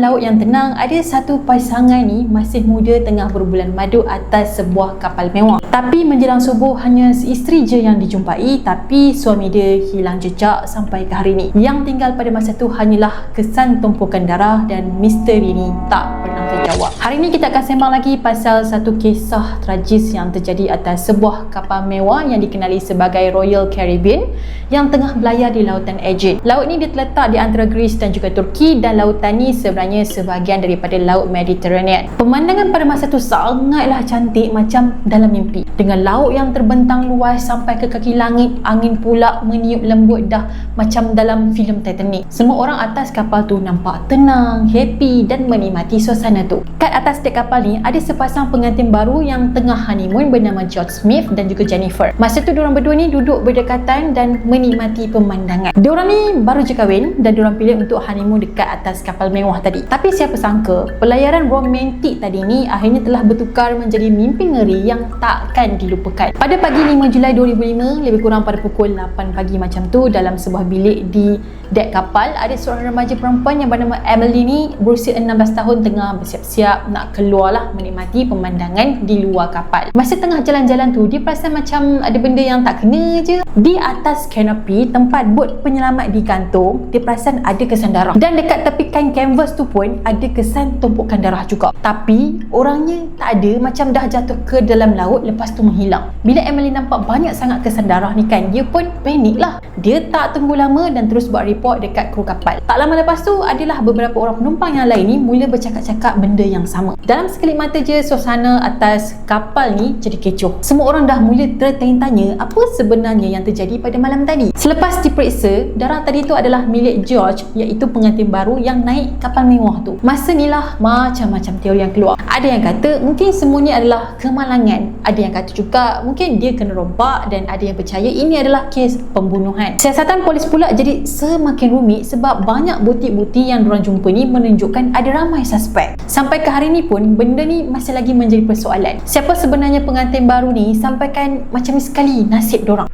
laut yang tenang, ada satu pasangan ni masih muda tengah berbulan madu atas sebuah kapal mewah. Tapi menjelang subuh hanya isteri je yang dijumpai tapi suami dia hilang jejak sampai ke hari ini. Yang tinggal pada masa tu hanyalah kesan tumpukan darah dan misteri ni tak pernah terjawab. Hari ini kita akan sembang lagi pasal satu kisah tragis yang terjadi atas sebuah kapal mewah yang dikenali sebagai Royal Caribbean yang tengah berlayar di lautan Aegean. Laut ni dia terletak di antara Greece dan juga Turki dan lautan ni sebenarnya sebahagian daripada Laut Mediterranean. Pemandangan pada masa tu sangatlah cantik macam dalam mimpi. Dengan laut yang terbentang luas sampai ke kaki langit, angin pula meniup lembut dah macam dalam filem Titanic. Semua orang atas kapal tu nampak tenang, happy dan menikmati suasana tu. Kat atas dek kapal ni ada sepasang pengantin baru yang tengah honeymoon bernama George Smith dan juga Jennifer. Masa tu diorang berdua ni duduk berdekatan dan menikmati pemandangan. Diorang ni baru je kahwin dan diorang pilih untuk honeymoon dekat atas kapal mewah tadi. Tapi siapa sangka, pelayaran romantik tadi ni akhirnya telah bertukar menjadi mimpi ngeri yang takkan dilupakan. Pada pagi 5 Julai 2005, lebih kurang pada pukul 8 pagi macam tu dalam sebuah bilik di dek kapal, ada seorang remaja perempuan yang bernama Emily ni berusia 16 tahun tengah bersiap-siap nak keluar lah menikmati pemandangan di luar kapal. Masa tengah jalan-jalan tu, dia perasan macam ada benda yang tak kena je. Di atas kanopi tempat bot penyelamat digantung, dia perasan ada kesan darah. Dan dekat tepi kain canvas tu pun ada kesan tumpukan darah juga. Tapi orangnya tak ada macam dah jatuh ke dalam laut lepas tu menghilang. Bila Emily nampak banyak sangat kesan darah ni kan, dia pun panik lah. Dia tak tunggu lama dan terus buat report dekat kru kapal. Tak lama lepas tu adalah beberapa orang penumpang yang lain ni mula bercakap-cakap benda yang sama. Dalam sekelip mata je suasana atas kapal ni jadi kecoh. Semua orang dah mula tertanya-tanya apa sebenarnya yang terjadi pada malam tadi. Selepas diperiksa, darah tadi tu adalah milik George iaitu pengantin baru yang naik kapal mewah tu. Masa ni lah macam-macam teori yang keluar. Ada yang kata mungkin semuanya adalah kemalangan. Ada yang kata juga mungkin dia kena rompak dan ada yang percaya ini adalah kes pembunuhan. Siasatan polis pula jadi semakin rumit sebab banyak bukti-bukti yang diorang jumpa ni menunjukkan ada ramai suspek. Sampai ke hari ni pun benda ni masih lagi menjadi persoalan. Siapa sebenarnya pengantin baru ni sampaikan macam ni sekali nasib diorang.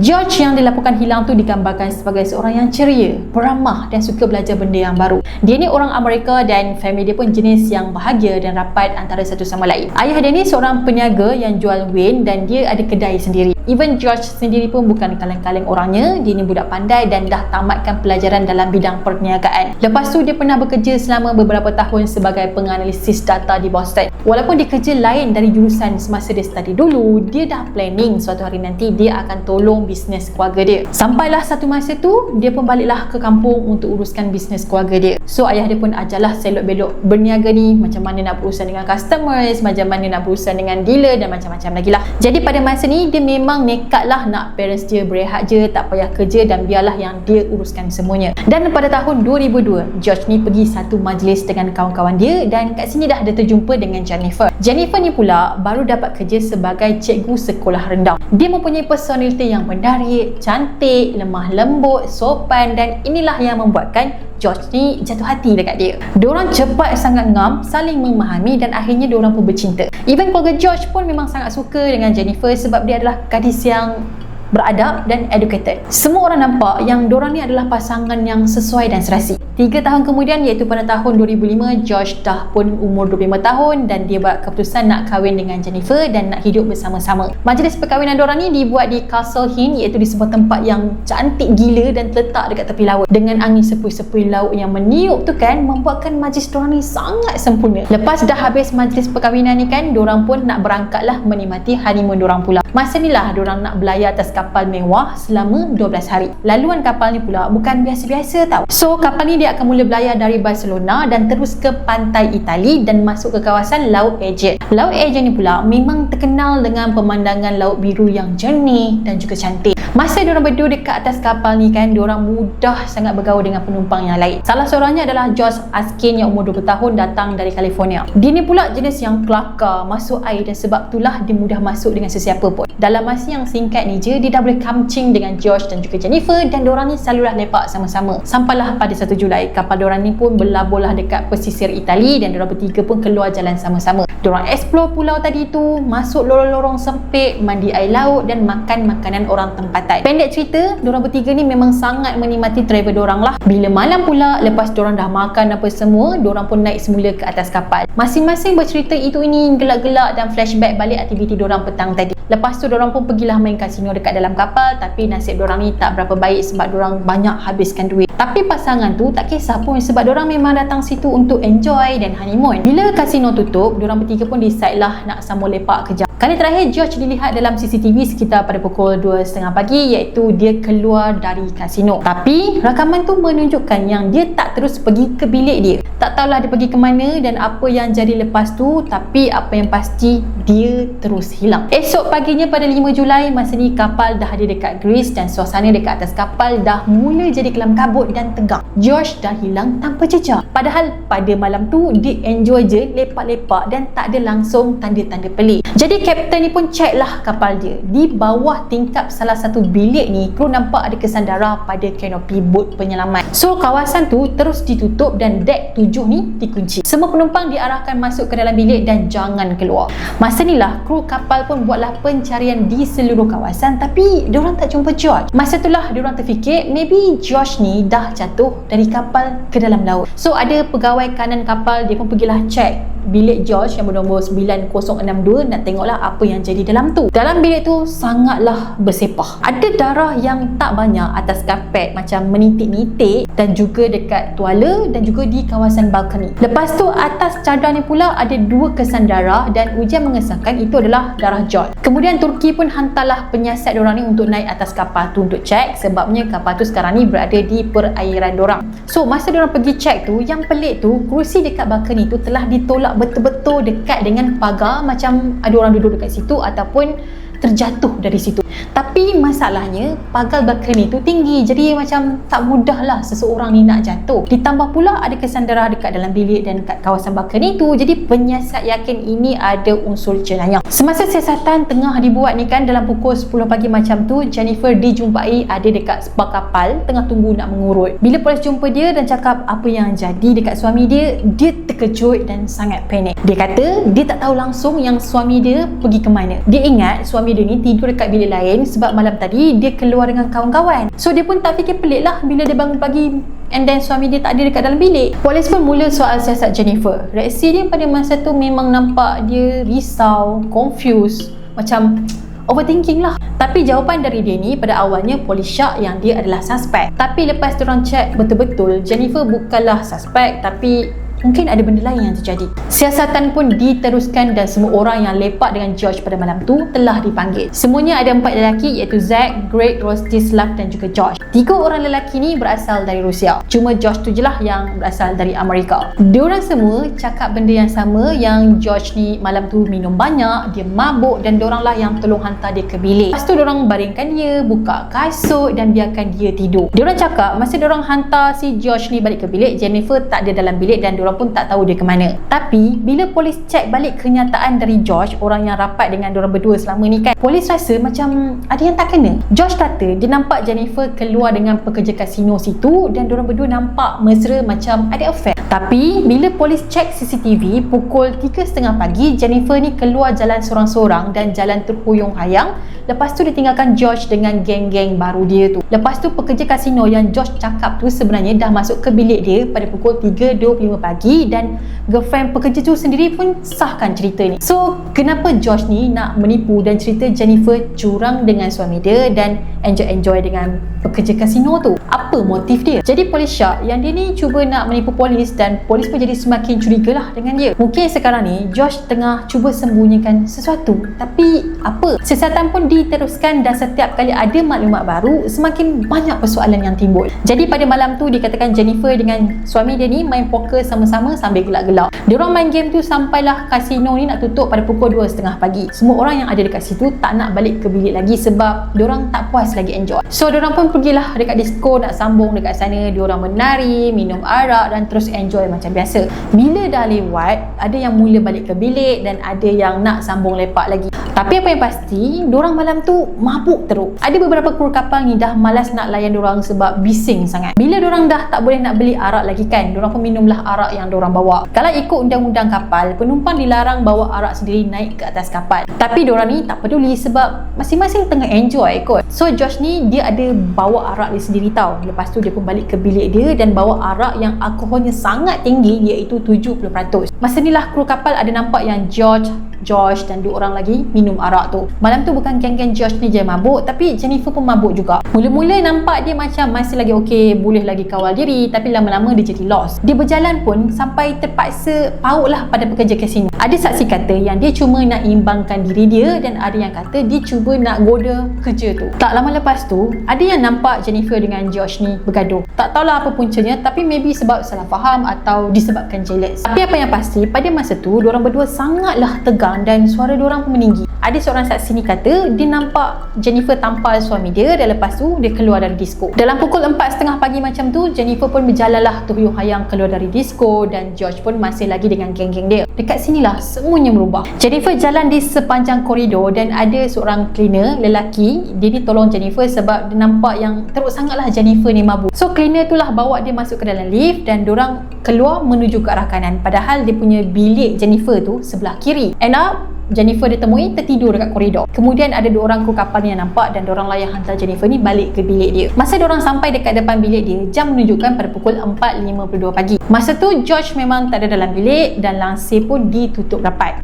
George yang dilaporkan hilang tu digambarkan sebagai seorang yang ceria, peramah dan suka belajar benda yang baru. Dia ni orang Amerika dan family dia pun jenis yang bahagia dan rapat antara satu sama lain. Ayah dia ni seorang peniaga yang jual wine dan dia ada kedai sendiri. Even George sendiri pun bukan kaleng-kaleng orangnya. Dia ni budak pandai dan dah tamatkan pelajaran dalam bidang perniagaan. Lepas tu dia pernah bekerja selama beberapa tahun sebagai penganalisis data di Boston. Walaupun dia kerja lain dari jurusan semasa dia study dulu, dia dah planning suatu hari nanti dia akan tolong bisnes keluarga dia. Sampailah satu masa tu, dia pun baliklah ke kampung untuk uruskan bisnes keluarga dia. So ayah dia pun ajarlah selok belok berniaga ni, macam mana nak berurusan dengan customers, macam mana nak berurusan dengan dealer dan macam-macam lagi lah. Jadi pada masa ni, dia memang nekat lah nak parents dia berehat je, tak payah kerja dan biarlah yang dia uruskan semuanya. Dan pada tahun 2002, George ni pergi satu majlis dengan kawan-kawan dia dan kat sini dah ada terjumpa dengan Jennifer. Jennifer ni pula baru dapat kerja sebagai cikgu sekolah rendah. Dia mempunyai personality yang menarik, cantik, lemah lembut, sopan dan inilah yang membuatkan George ni jatuh hati dekat dia. Diorang cepat sangat ngam, saling memahami dan akhirnya diorang pun bercinta. Even keluarga George pun memang sangat suka dengan Jennifer sebab dia adalah gadis yang beradab dan educated. Semua orang nampak yang diorang ni adalah pasangan yang sesuai dan serasi. Tiga tahun kemudian iaitu pada tahun 2005, George dah pun umur 25 tahun dan dia buat keputusan nak kahwin dengan Jennifer dan nak hidup bersama-sama. Majlis perkahwinan diorang ni dibuat di Castle Hill iaitu di sebuah tempat yang cantik gila dan terletak dekat tepi laut. Dengan angin sepui-sepui laut yang meniup tu kan membuatkan majlis diorang ni sangat sempurna. Lepas dah habis majlis perkahwinan ni kan, diorang pun nak berangkat lah menikmati honeymoon diorang pula. Masa ni lah diorang nak belayar atas kapal mewah selama 12 hari. Laluan kapal ni pula bukan biasa-biasa tau. So kapal ni dia akan mula berlayar dari Barcelona dan terus ke pantai Itali dan masuk ke kawasan Laut Aegean. Laut Aegean ni pula memang terkenal dengan pemandangan laut biru yang jernih dan juga cantik. Masa diorang berdua dekat atas kapal ni kan, diorang mudah sangat bergaul dengan penumpang yang lain. Salah seorangnya adalah Josh Askin yang umur 20 tahun datang dari California. Dia ni pula jenis yang kelakar, masuk air dan sebab itulah dia mudah masuk dengan sesiapa pun. Dalam masa yang singkat ni je, dia dah boleh kamcing dengan Josh dan juga Jennifer dan diorang ni selalulah lepak sama-sama. Sampailah pada 1 Julai kapal diorang ni pun berlabuhlah dekat pesisir Itali dan diorang bertiga pun keluar jalan sama-sama. Diorang explore pulau tadi tu masuk lorong-lorong sempit mandi air laut dan makan makanan orang tempatan. Pendek cerita diorang bertiga ni memang sangat menikmati travel diorang lah. Bila malam pula lepas diorang dah makan apa semua diorang pun naik semula ke atas kapal. Masing-masing bercerita itu ini gelak-gelak dan flashback balik aktiviti diorang petang tadi. Lepas tu diorang pun pergilah main kasino dekat dalam kapal tapi nasib diorang ni tak berapa baik sebab diorang banyak habiskan duit. Tapi pasangan tu tak kisah pun sebab diorang memang datang situ untuk enjoy dan honeymoon. Bila kasino tutup, diorang bertiga pun decide lah nak sambung lepak kejap. Kali terakhir George dilihat dalam CCTV sekitar pada pukul 2.30 pagi iaitu dia keluar dari kasino. Tapi rakaman tu menunjukkan yang dia tak terus pergi ke bilik dia. Tak tahulah dia pergi ke mana dan apa yang jadi lepas tu tapi apa yang pasti dia terus hilang. Esok paginya pada 5 Julai masa ni kapal dah ada dekat Greece dan suasana dekat atas kapal dah mula jadi kelam kabut dan tegang. George dah hilang tanpa jejak. Padahal pada malam tu dia enjoy je lepak-lepak dan tak ada langsung tanda-tanda pelik. Jadi kapten ni pun check lah kapal dia. Di bawah tingkap salah satu bilik ni, kru nampak ada kesan darah pada kanopi bot penyelamat. So, kawasan tu terus ditutup dan dek tujuh ni dikunci. Semua penumpang diarahkan masuk ke dalam bilik dan jangan keluar. Masa ni lah, kru kapal pun buatlah pencarian di seluruh kawasan tapi diorang tak jumpa George. Masa tu lah diorang terfikir maybe George ni dah jatuh dari kapal ke dalam laut. So, ada pegawai kanan kapal, dia pun pergilah check bilik George yang bernombor 9062 nak tengoklah apa yang jadi dalam tu. Dalam bilik tu sangatlah bersepah. Ada darah yang tak banyak atas karpet macam menitik-nitik dan juga dekat tuala dan juga di kawasan balkoni. Lepas tu atas cadar ni pula ada dua kesan darah dan ujian mengesahkan itu adalah darah George. Kemudian Turki pun hantarlah penyiasat diorang ni untuk naik atas kapal tu untuk cek sebabnya kapal tu sekarang ni berada di perairan diorang. So masa diorang pergi cek tu yang pelik tu kerusi dekat balkoni tu telah ditolak betul-betul dekat dengan pagar macam ada orang duduk dekat situ ataupun terjatuh dari situ. Tapi masalahnya pagar balkoni tu tinggi jadi macam tak mudah lah seseorang ni nak jatuh. Ditambah pula ada kesan darah dekat dalam bilik dan dekat kawasan balkoni tu jadi penyiasat yakin ini ada unsur jenayah. Semasa siasatan tengah dibuat ni kan dalam pukul 10 pagi macam tu Jennifer dijumpai ada dekat sebuah kapal tengah tunggu nak mengurut. Bila polis jumpa dia dan cakap apa yang jadi dekat suami dia, dia terkejut dan sangat panik. Dia kata dia tak tahu langsung yang suami dia pergi ke mana. Dia ingat suami dia ni tidur dekat bilik lain sebab malam tadi dia keluar dengan kawan-kawan. So dia pun tak fikir pelik lah bila dia bangun pagi and then suami dia tak ada dekat dalam bilik. Polis pun mula soal siasat Jennifer. Reaksi dia pada masa tu memang nampak dia risau, confused, macam overthinking lah. Tapi jawapan dari dia ni pada awalnya polis syak yang dia adalah suspek. Tapi lepas diorang check betul-betul Jennifer bukanlah suspek tapi mungkin ada benda lain yang terjadi. Siasatan pun diteruskan dan semua orang yang lepak dengan George pada malam tu telah dipanggil. Semuanya ada empat lelaki iaitu Zack, Greg, Rostislav dan juga George. Tiga orang lelaki ni berasal dari Rusia. Cuma George tu je lah yang berasal dari Amerika. Diorang semua cakap benda yang sama yang George ni malam tu minum banyak, dia mabuk dan diorang lah yang tolong hantar dia ke bilik. Lepas tu diorang baringkan dia, buka kasut dan biarkan dia tidur. Diorang cakap masa diorang hantar si George ni balik ke bilik, Jennifer tak ada dalam bilik dan diorang diorang pun tak tahu dia ke mana. Tapi bila polis cek balik kenyataan dari George, orang yang rapat dengan diorang berdua selama ni kan, polis rasa macam ada yang tak kena. George kata dia nampak Jennifer keluar dengan pekerja kasino situ dan diorang berdua nampak mesra macam ada affair. Tapi bila polis cek CCTV pukul 3.30 pagi, Jennifer ni keluar jalan seorang-seorang dan jalan terhuyung hayang. Lepas tu ditinggalkan George dengan geng-geng baru dia tu. Lepas tu pekerja kasino yang George cakap tu sebenarnya dah masuk ke bilik dia pada pukul 3.25 pagi dan girlfriend pekerja tu sendiri pun sahkan cerita ni. So, kenapa Josh ni nak menipu dan cerita Jennifer curang dengan suami dia dan enjoy-enjoy dengan pekerja kasino tu? Apa motif dia? Jadi polis syak yang dia ni cuba nak menipu polis dan polis pun jadi semakin curiga lah dengan dia. Mungkin sekarang ni Josh tengah cuba sembunyikan sesuatu. Tapi apa? Siasatan pun diteruskan dan setiap kali ada maklumat baru, semakin banyak persoalan yang timbul. Jadi pada malam tu dikatakan Jennifer dengan suami dia ni main poker sama sama sambil gelak-gelak. Diorang main game tu sampailah kasino ni nak tutup pada pukul 2.30 pagi. Semua orang yang ada dekat situ tak nak balik ke bilik lagi sebab diorang tak puas lagi enjoy. So diorang pun pergilah dekat disco nak sambung dekat sana. Diorang menari, minum arak dan terus enjoy macam biasa. Bila dah lewat, ada yang mula balik ke bilik dan ada yang nak sambung lepak lagi. Tapi apa yang pasti, diorang malam tu mabuk teruk. Ada beberapa kru kapal ni dah malas nak layan diorang sebab bising sangat. Bila diorang dah tak boleh nak beli arak lagi kan, diorang pun minumlah arak yang diorang bawa. Kalau ikut undang-undang kapal, penumpang dilarang bawa arak sendiri naik ke atas kapal. Tapi diorang ni tak peduli sebab masing-masing tengah enjoy kot. So Josh ni dia ada bawa arak dia sendiri tau. Lepas tu dia pun balik ke bilik dia dan bawa arak yang alkoholnya sangat tinggi iaitu 70%. Masa ni lah kru kapal ada nampak yang George Josh dan dua orang lagi minum arak tu. Malam tu bukan geng-geng Josh ni je mabuk tapi Jennifer pun mabuk juga. Mula-mula nampak dia macam masih lagi okey, boleh lagi kawal diri tapi lama-lama dia jadi lost. Dia berjalan pun sampai terpaksa pautlah pada pekerja kasino. Ada saksi kata yang dia cuma nak imbangkan diri dia dan ada yang kata dia cuba nak goda kerja tu. Tak lama lepas tu, ada yang nampak Jennifer dengan Josh ni bergaduh. Tak tahulah apa puncanya tapi maybe sebab salah faham atau disebabkan jealous. Tapi apa yang pasti, pada masa tu, diorang berdua sangatlah tegang dan suara diorang pun meninggi. Ada seorang saksi ni kata dia nampak Jennifer tampal suami dia dan lepas tu dia keluar dari disco. Dalam pukul 4.30 pagi macam tu, Jennifer pun berjalanlah tuyuh hayang keluar dari disco dan George pun masih lagi dengan geng-geng dia. Dekat sinilah semuanya berubah. Jennifer jalan di sepanjang koridor dan ada seorang cleaner lelaki, dia ni tolong Jennifer sebab dia nampak yang teruk sangatlah Jennifer ni mabuk. So cleaner tu lah bawa dia masuk ke dalam lift dan diorang keluar menuju ke arah kanan padahal dia punya bilik Jennifer tu sebelah kiri. And up Jennifer ditemui tertidur dekat koridor. Kemudian ada dua orang kru kapal yang nampak dan orang lah yang hantar Jennifer ni balik ke bilik dia. Masa orang sampai dekat depan bilik dia, jam menunjukkan pada pukul 4.52 pagi. Masa tu George memang tak ada dalam bilik dan langsir pun ditutup rapat.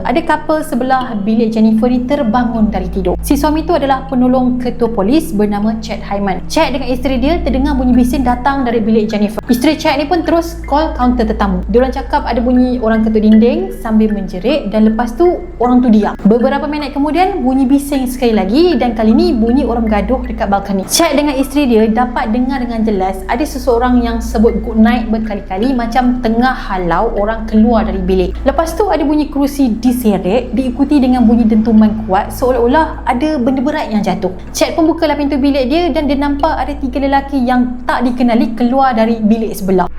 Ada couple sebelah bilik Jennifer ni terbangun dari tidur. Si suami tu adalah penolong ketua polis bernama Chad Hyman. Chad dengan isteri dia terdengar bunyi bising datang dari bilik Jennifer. Isteri Chad ni pun terus call kaunter tetamu. Diorang cakap ada bunyi orang ketuk dinding sambil menjerit dan lepas tu orang tu diam. Beberapa minit kemudian bunyi bising sekali lagi dan kali ni bunyi orang gaduh dekat balkoni. Chad dengan isteri dia dapat dengar dengan jelas ada seseorang yang sebut good night berkali-kali macam tengah halau orang keluar dari bilik. Lepas tu ada bunyi kerusi di diseret diikuti dengan bunyi dentuman kuat seolah-olah ada benda berat yang jatuh. Chad pun bukalah pintu bilik dia dan dia nampak ada tiga lelaki yang tak dikenali keluar dari bilik sebelah.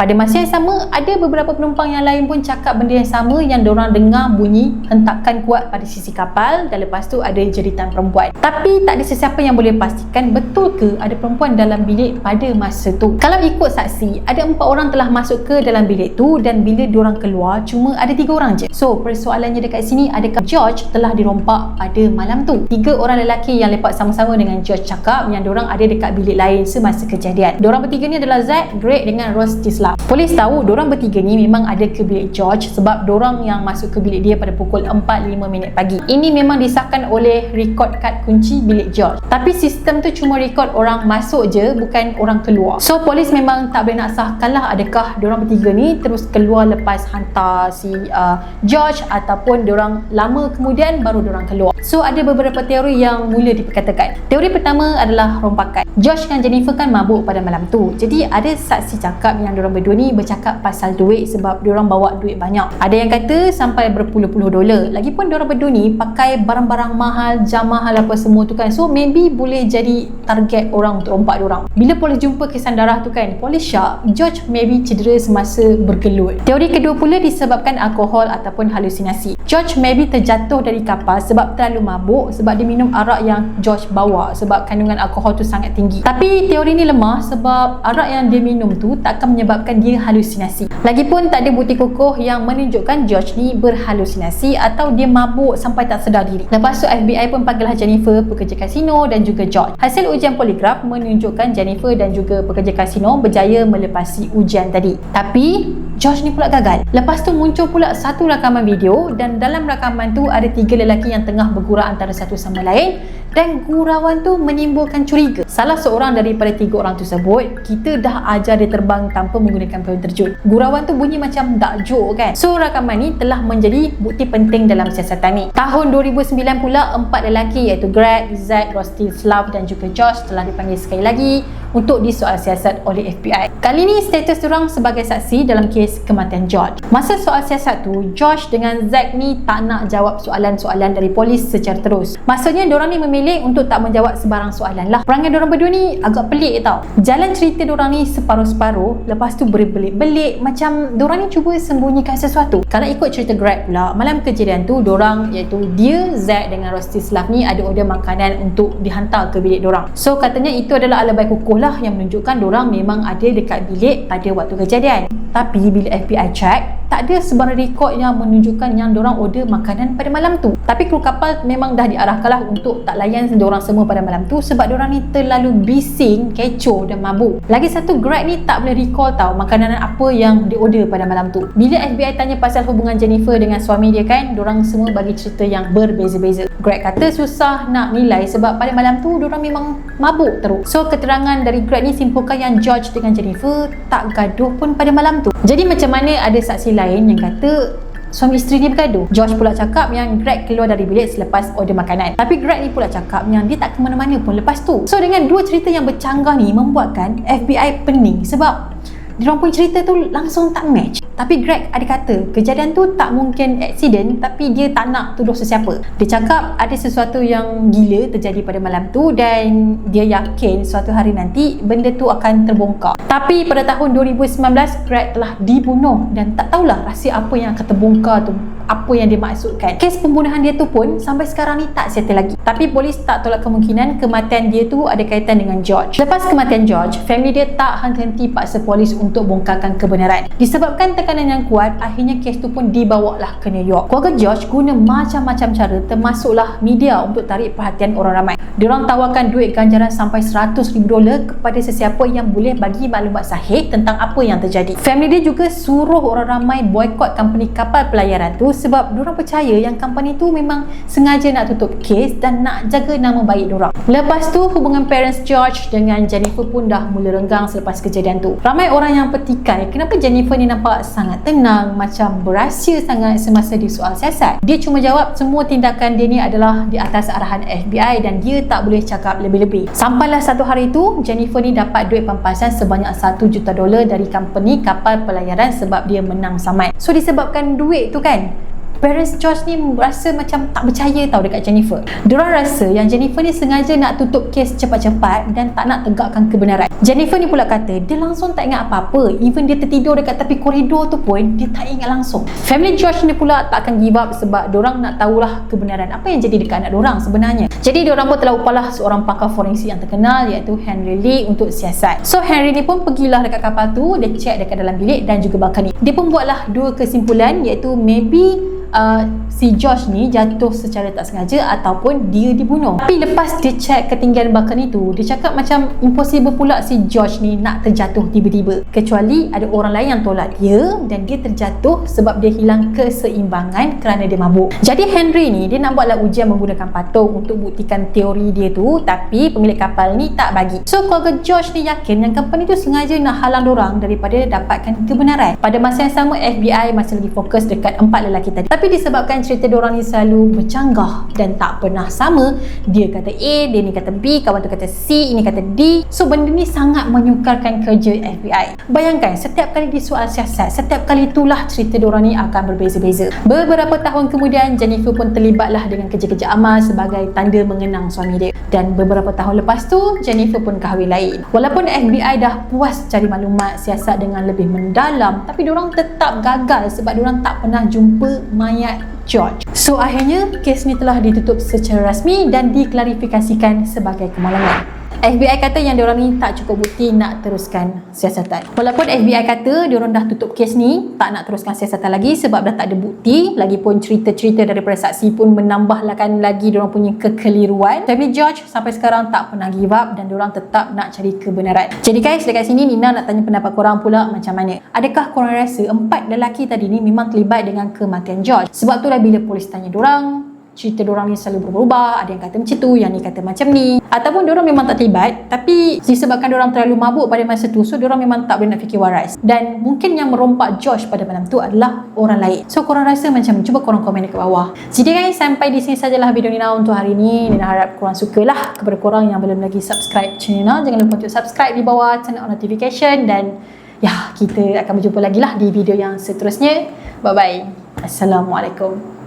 Pada masa yang sama, ada beberapa penumpang yang lain pun cakap benda yang sama yang diorang dengar bunyi hentakan kuat pada sisi kapal dan lepas tu ada jeritan perempuan. Tapi tak ada sesiapa yang boleh pastikan betul ke ada perempuan dalam bilik pada masa tu. Kalau ikut saksi, ada empat orang telah masuk ke dalam bilik tu dan bila diorang keluar, cuma ada tiga orang je. So, persoalannya dekat sini, adakah George telah dirompak pada malam tu? Tiga orang lelaki yang lepak sama-sama dengan George cakap yang diorang ada dekat bilik lain semasa kejadian. Diorang bertiga ni adalah Zack, Greg dengan Rose Tisla lah. Polis tahu diorang bertiga ni memang ada ke bilik George sebab diorang yang masuk ke bilik dia pada pukul 4.05 minit pagi. Ini memang disahkan oleh record kad kunci bilik George. Tapi sistem tu cuma record orang masuk je bukan orang keluar. So polis memang tak boleh nak sahkan lah adakah diorang bertiga ni terus keluar lepas hantar si uh, George ataupun diorang lama kemudian baru diorang keluar. So ada beberapa teori yang mula diperkatakan. Teori pertama adalah rompakan. George dan Jennifer kan mabuk pada malam tu. Jadi ada saksi cakap yang diorang berdua ni bercakap pasal duit sebab diorang bawa duit banyak. Ada yang kata sampai berpuluh-puluh dolar. Lagipun diorang berdua ni pakai barang-barang mahal, jam mahal apa semua tu kan. So maybe boleh jadi target orang untuk rompak diorang. Bila polis jumpa kesan darah tu kan, polis syak George maybe cedera semasa bergelut. Teori kedua pula disebabkan alkohol ataupun halusinasi. George maybe terjatuh dari kapal sebab terlalu mabuk sebab dia minum arak yang George bawa sebab kandungan alkohol tu sangat tinggi. Tapi teori ni lemah sebab arak yang dia minum tu takkan menyebabkan menyebabkan dia halusinasi. Lagipun tak ada bukti kokoh yang menunjukkan George ni berhalusinasi atau dia mabuk sampai tak sedar diri. Lepas tu FBI pun panggillah Jennifer, pekerja kasino dan juga George. Hasil ujian poligraf menunjukkan Jennifer dan juga pekerja kasino berjaya melepasi ujian tadi. Tapi Josh ni pula gagal. Lepas tu muncul pula satu rakaman video dan dalam rakaman tu ada tiga lelaki yang tengah bergurau antara satu sama lain dan gurauan tu menimbulkan curiga. Salah seorang daripada tiga orang tersebut, kita dah ajar dia terbang tanpa menggunakan payung terjun. Gurauan tu bunyi macam tak joke kan? So rakaman ni telah menjadi bukti penting dalam siasatan ni. Tahun 2009 pula, empat lelaki iaitu Greg, Zack, Rostislav dan juga Josh telah dipanggil sekali lagi untuk disoal siasat oleh FBI. Kali ni status diorang sebagai saksi dalam kes kematian George. Masa soal siasat tu, Josh dengan Zack ni tak nak jawab soalan-soalan dari polis secara terus. Maksudnya diorang ni memilih untuk tak menjawab sebarang soalan lah. Perangai diorang berdua ni agak pelik tau. Jalan cerita diorang ni separuh-separuh, lepas tu berbelit-belit macam diorang ni cuba sembunyikan sesuatu. Kalau ikut cerita Greg pula, malam kejadian tu diorang iaitu dia, Zack dengan Rostislav ni ada order makanan untuk dihantar ke bilik diorang. So katanya itu adalah alibi kukuh lah yang menunjukkan orang memang ada dekat bilik pada waktu kejadian. Tapi bila FBI check, tak ada sebarang rekod yang menunjukkan yang orang order makanan pada malam tu. Tapi kru kapal memang dah diarahkanlah untuk tak layan orang semua pada malam tu sebab orang ni terlalu bising, kecoh dan mabuk. Lagi satu, Greg ni tak boleh recall tau makanan apa yang diorder pada malam tu. Bila FBI tanya pasal hubungan Jennifer dengan suami dia kan, orang semua bagi cerita yang berbeza-beza. Greg kata susah nak nilai sebab pada malam tu orang memang mabuk teruk. So keterangan dari Greg ni simpulkan yang George dengan Jennifer tak gaduh pun pada malam tu. Jadi macam mana ada saksi lain yang kata suami isteri ni bergaduh. Josh pula cakap yang Greg keluar dari bilik selepas order makanan. Tapi Greg ni pula cakap yang dia tak ke mana-mana pun lepas tu. So dengan dua cerita yang bercanggah ni membuatkan FBI pening sebab diorang pun cerita tu langsung tak match. Tapi Greg ada kata kejadian tu tak mungkin accident tapi dia tak nak tuduh sesiapa. Dia cakap ada sesuatu yang gila terjadi pada malam tu dan dia yakin suatu hari nanti benda tu akan terbongkar. Tapi pada tahun 2019 Greg telah dibunuh dan tak tahulah rahsia apa yang akan terbongkar tu apa yang dia maksudkan. Kes pembunuhan dia tu pun sampai sekarang ni tak settle lagi. Tapi polis tak tolak kemungkinan kematian dia tu ada kaitan dengan George. Lepas kematian George, family dia tak henti-henti paksa polis untuk bongkarkan kebenaran. Disebabkan tekanan yang kuat, akhirnya kes tu pun dibawa lah ke New York. Keluarga George guna macam-macam cara termasuklah media untuk tarik perhatian orang ramai. Diorang tawarkan duit ganjaran sampai 100 ribu dolar kepada sesiapa yang boleh bagi maklumat sahih tentang apa yang terjadi. Family dia juga suruh orang ramai boykot company kapal pelayaran tu sebab diorang percaya yang company tu memang sengaja nak tutup kes dan nak jaga nama baik diorang. Lepas tu hubungan parents George dengan Jennifer pun dah mula renggang selepas kejadian tu. Ramai orang yang petikai kenapa Jennifer ni nampak sangat tenang macam berahsia sangat semasa di soal siasat. Dia cuma jawab semua tindakan dia ni adalah di atas arahan FBI dan dia tak boleh cakap lebih-lebih. Sampailah satu hari tu Jennifer ni dapat duit pampasan sebanyak 1 juta dolar dari company kapal pelayaran sebab dia menang saman. So disebabkan duit tu kan parents George ni rasa macam tak percaya tau dekat Jennifer. Diorang rasa yang Jennifer ni sengaja nak tutup kes cepat-cepat dan tak nak tegakkan kebenaran. Jennifer ni pula kata dia langsung tak ingat apa-apa. Even dia tertidur dekat tepi koridor tu pun dia tak ingat langsung. Family George ni pula tak akan give up sebab diorang nak tahulah kebenaran apa yang jadi dekat anak diorang sebenarnya. Jadi diorang pun telah upalah seorang pakar forensik yang terkenal iaitu Henry Lee untuk siasat. So Henry ni pun pergilah dekat kapal tu, dia check dekat dalam bilik dan juga balkoni. Dia pun buatlah dua kesimpulan iaitu maybe uh, si Josh ni jatuh secara tak sengaja ataupun dia dibunuh. Tapi lepas dia check ketinggian balkon itu, dia cakap macam impossible pula si Josh ni nak terjatuh tiba-tiba. Kecuali ada orang lain yang tolak dia dan dia terjatuh sebab dia hilang keseimbangan kerana dia mabuk. Jadi Henry ni dia nak buatlah ujian menggunakan patung untuk buktikan teori dia tu tapi pemilik kapal ni tak bagi. So keluarga Josh ni yakin yang company tu sengaja nak halang orang daripada dapatkan kebenaran. Pada masa yang sama FBI masih lagi fokus dekat empat lelaki tadi. Tapi disebabkan cerita diorang ni selalu bercanggah dan tak pernah sama, dia kata A, dia ni kata B, kawan tu kata C, ini kata D. So benda ni sangat menyukarkan kerja FBI. Bayangkan setiap kali di soal siasat, setiap kali itulah cerita diorang ni akan berbeza-beza. Beberapa tahun kemudian Jennifer pun terlibatlah dengan kerja-kerja amal sebagai tanda mengenang suami dia. Dan beberapa tahun lepas tu Jennifer pun kahwin lain. Walaupun FBI dah puas cari maklumat siasat dengan lebih mendalam, tapi diorang tetap gagal sebab diorang tak pernah jumpa mayat George. So akhirnya kes ni telah ditutup secara rasmi dan diklarifikasikan sebagai kemalangan. FBI kata yang diorang ni tak cukup bukti nak teruskan siasatan. Walaupun FBI kata diorang dah tutup kes ni, tak nak teruskan siasatan lagi sebab dah tak ada bukti, lagipun cerita-cerita daripada saksi pun menambahkan lagi diorang punya kekeliruan. Tapi George sampai sekarang tak pernah give up dan diorang tetap nak cari kebenaran. Jadi guys, dekat sini Nina nak tanya pendapat korang pula macam mana? Adakah korang rasa empat lelaki tadi ni memang terlibat dengan kematian George? Sebab tu lah bila polis tanya diorang, cerita diorang ni selalu berubah ada yang kata macam tu yang ni kata macam ni. Ataupun diorang memang tak terlibat tapi disebabkan diorang terlalu mabuk pada masa tu so diorang memang tak boleh nak fikir waras. Dan mungkin yang merompak Josh pada malam tu adalah orang lain. So korang rasa macam cuba korang komen dekat bawah. Jadi guys sampai di sini sajalah video Nina untuk hari ni. Nina harap korang sukalah kepada korang yang belum lagi subscribe channel Nina jangan lupa untuk subscribe di bawah turn on notification dan ya kita akan berjumpa lagi lah di video yang seterusnya. Bye bye Assalamualaikum